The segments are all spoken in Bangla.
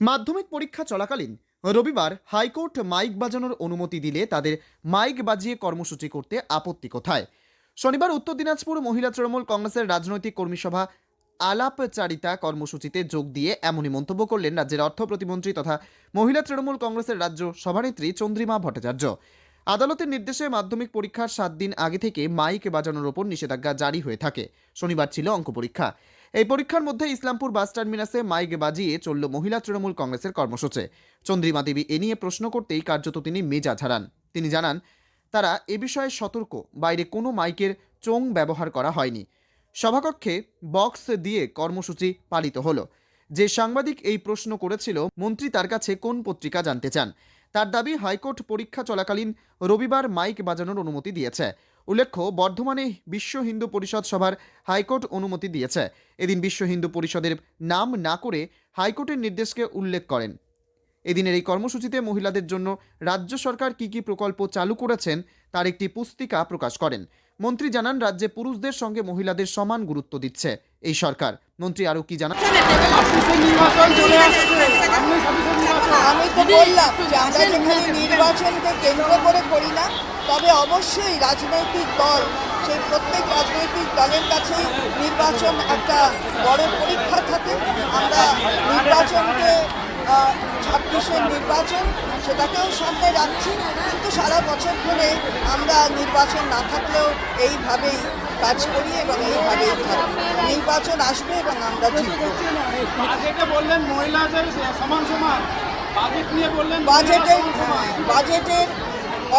মাধ্যমিক পরীক্ষা চলাকালীন রবিবার হাইকোর্ট মাইক বাজানোর অনুমতি দিলে তাদের মাইক বাজিয়ে কর্মসূচি করতে আপত্তি কোথায়? শনিবার উত্তর দিনাজপুর মহিলা তৃণমূল কংগ্রেসের রাজনৈতিক কর্মী সভা আলাপচারিতা কর্মসূচিতে যোগ দিয়ে এমনই মন্তব্য করলেন রাজ্যের অর্থ প্রতিমন্ত্রী তথা মহিলা তৃণমূল কংগ্রেসের রাজ্য সভানেত্রী চন্দ্রিমা ভট্টাচার্য। আদালতের নির্দেশে মাধ্যমিক পরীক্ষার সাত দিন আগে থেকে মাইক বাজানোর ওপর নিষেধাজ্ঞা জারি হয়ে থাকে। শনিবার ছিল অঙ্ক পরীক্ষা। এই পরীক্ষার মধ্যে ইসলামপুর বাস টার্মিনাসে মাইক বাজিয়ে চলল মহিলা তৃণমূল কংগ্রেসের কর্মসূচি। চন্দ্রিমা দেবী এ নিয়ে প্রশ্ন করতেই কার্যত তিনি মেজাজ হারান। তিনি জানান, তারা এ বিষয়ে সতর্ক। বাইরে কোনো মাইকের চোং ব্যবহার করা হয়নি। সভাকক্ষে বক্স দিয়ে কর্মসূচি পালিত হলো। যে সাংবাদিক এই প্রশ্ন করেছিল, মন্ত্রী তার কাছে কোন পত্রিকা জানতে চান? তার দাবি হাইকোর্ট পরীক্ষা চলাকালীন রবিবার মাইক বাজানোর অনুমতি দিয়েছে উল্লেখ্য বর্ধমানে বিশ্ব হিন্দু পরিষদ সভার হাইকোর্ট অনুমতি দিয়েছে এদিন বিশ্ব হিন্দু পরিষদের নাম না করে হাইকোর্টের নির্দেশকে উল্লেখ করেন এদিনের এই কর্মসূচিতে মহিলাদের জন্য রাজ্য সরকার কী কী প্রকল্প চালু করেছেন তার একটি পুস্তিকা প্রকাশ করেন মন্ত্রী জানান রাজ্যে পুরুষদের সঙ্গে মহিলাদের সমান গুরুত্ব দিচ্ছে এই সরকার মন্ত্রী আরও কি জানান আমি তো বললাম যে আমরা যেখানে নির্বাচনকে কেন্দ্র করে করি না তবে অবশ্যই রাজনৈতিক দল সেই প্রত্যেক রাজনৈতিক দলের কাছেই নির্বাচন একটা বড় পরীক্ষা থাকে। আমরা নির্বাচনকে ছাব্বিশের নির্বাচন সেটাকেও সামনে রাখছি কিন্তু সারা বছর ধরে আমরা নির্বাচন না থাকলেও এইভাবেই কাজ করি এবং এইভাবেই থাকি। নির্বাচন আসবে এবং আমরা জিতবো। বললেন মহিলাদের সমান সমান বাজেটের বাজেটের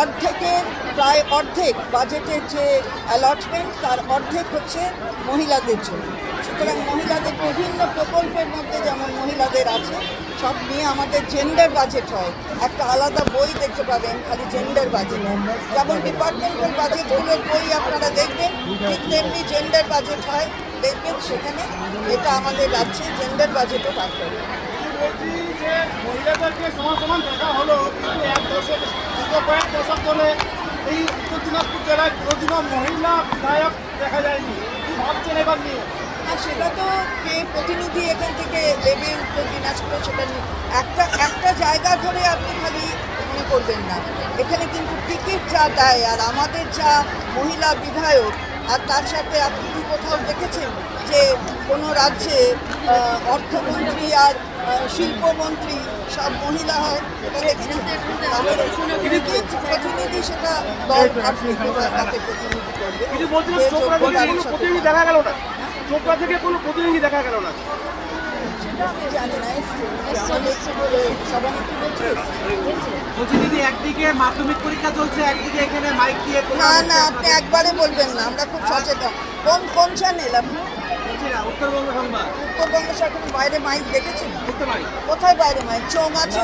অর্ধেকের প্রায় অর্ধেক বাজেটের যে অ্যালটমেন্ট তার অর্ধেক হচ্ছে মহিলাদের জন্য। সুতরাং মহিলাদের বিভিন্ন প্রকল্পের মধ্যে যেমন মহিলাদের আছে সব নিয়ে আমাদের জেন্ডার বাজেট হয়। একটা আলাদা বই দেখতে পাবেন খালি জেন্ডার বাজেট যেমন ডিপার্টমেন্টাল বাজেটগুলোর বই আপনারা দেখবেন ঠিক তেমনি জেন্ডার বাজেট হয়। দেখবেন সেখানে এটা আমাদের রাজ্যে জেন্ডার বাজেটও বার করে। বলছি যে মহিলাদেরকে সমান সমান দেখা হলো। কিন্তু এক দশক, গত কয়েক দশক ধরে এই উত্তর দিনাজপুর জেলায় কোনোদিনও মহিলা বিধায়ক দেখা যায়নি। কি ভাবছেন এবার নিয়ে? না সেটা তো কে প্রতিনিধি এখান থেকে দেবে উত্তর দিনাজপুরে সেটা নিয়ে? একটা একটা জায়গা ধরে আপনি খালি মনে করবেন না। এখানে কিন্তু টিকিট যা দেয় আর আমাদের যা মহিলা বিধায়ক, আর তার সাথে আপনি কি কোথাও দেখেছেন যে কোনো রাজ্যে অর্থমন্ত্রী আর শিল্পমন্ত্রী সব মহিলা হয় টিকিট প্রতিনিধি সেটা দল আপনি তাকে প্রতিনিধি করবে। প্রতিনিধি দেখা গেল না? চোপড়া থেকে কোনো প্রতিনিধি দেখা গেল না? জানি না এসছে আমাদের সভানেত্রী বলছে বলছি? দিদি একদিকে মাধ্যমিক পরীক্ষা চলছে একদিকে এখানে মাইক দিয়ে না না আপনি একবারে বলবেন না আমরা খুব সচেতন। কোন কোন চ্যানেল আপনি উত্তরবঙ্গ সংবাদ। উত্তরবঙ্গ সরকার বাইরে মাইক দেখেছেন কোথায় বাইরে মাইক? চোং আছে?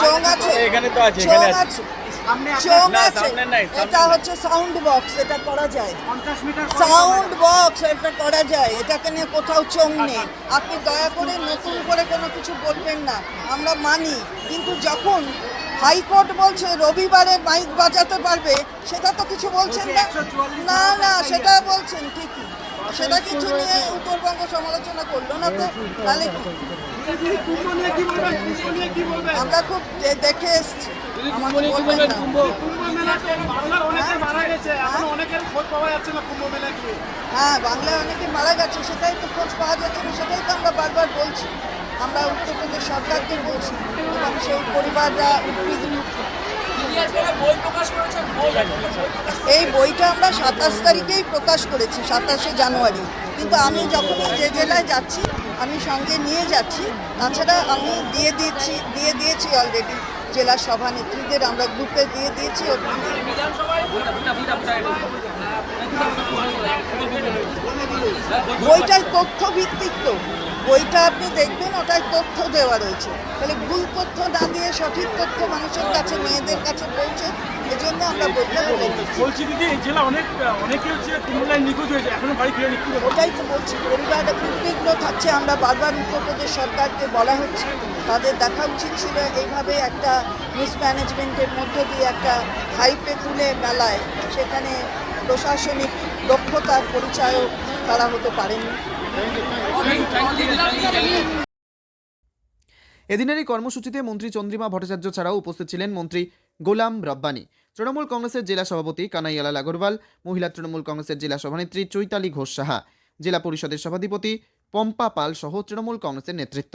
চোং আছে? এখানে তো আছে, এখানে আছে। আছে। সামনে চোং না, আছে? সামনে নাই, সামনে এটা হচ্ছে সাউন্ড বক্স এটা করা যায়। সাউন্ড বক্স এটা করা যায়। এটাকে নিয়ে কোথাও চোং নেই। আপনি দয়া করে নতুন করে কোনো কিছু বলবেন না। আমরা মানি। কিন্তু যখন হাইকোর্ট বলছে রবিবারে মাইক বাজাতে পারবে সেটা তো কিছু বলছেন না? না সেটা বলছেন ঠিকই। সেটা কিছু নিয়ে উত্তরবঙ্গ সমালোচনা করল না তো তাহলে আমরা খুব দেখে এসছি। কুম্ভ মেলা হ্যাঁ? বাংলায় অনেকে মারা গেছে সেটাই তো খোঁজ পাওয়া যাচ্ছে না সেটাই তো আমরা বারবার বলছি। আমরা উত্তরপ্রদেশ সরকারকে বলছি এবং সেই পরিবাররা উদ্বিগ্ন এই বইটা আমরা সাতাশ তারিখেই প্রকাশ করেছি, সাতাশে জানুয়ারি। কিন্তু আমি যখনই যে জেলায় যাচ্ছি, আমি সঙ্গে নিয়ে যাচ্ছি। তাছাড়া আমি দিয়ে দিয়েছি দিয়ে দিয়েছি অলরেডি জেলা সভানেত্রীদের, আমরা গ্রুপে দিয়ে দিয়েছি বইটার তথ্য ভিত্তিক তো। বইটা আপনি দেখবেন ওটায় তথ্য দেওয়া রয়েছে। তাহলে ভুল তথ্য না দিয়ে সঠিক তথ্য মানুষের কাছে মেয়েদের কাছে পৌঁছে এজন্য আমরা বইটা বলে বলছি দিদি এই জেলা অনেক অনেকে হচ্ছে নিখোঁজ হয়েছে এখনও বাড়ি ফিরে নিখোঁজ ওটাই তো বলছি পরিবার উদ্বিগ্ন থাকছে আমরা বারবার উত্তরপ্রদেশ সরকারকে বলা হচ্ছে তাদের দেখা উচিত ছিল এইভাবে একটা মিসম্যানেজমেন্টের মধ্য দিয়ে একটা হাইপে তুলে মেলায় সেখানে প্রশাসনিক দক্ষতার পরিচয়ও তারা হতে পারেনি এদিনের এই কর্মসূচিতে মন্ত্রী চন্দ্রিমা ভট্টাচার্য ছাড়াও উপস্থিত ছিলেন মন্ত্রী গোলাম রব্বানি। তৃণমূল কংগ্রেসের জেলা সভাপতি কানাইয়ালাল আগরওয়াল মহিলা তৃণমূল কংগ্রেসের জেলা সভানেত্রী চৈতালি ঘোষ সাহা, জেলা পরিষদের সভাধিপতি পম্পা পাল সহ তৃণমূল কংগ্রেসের নেতৃত্ব।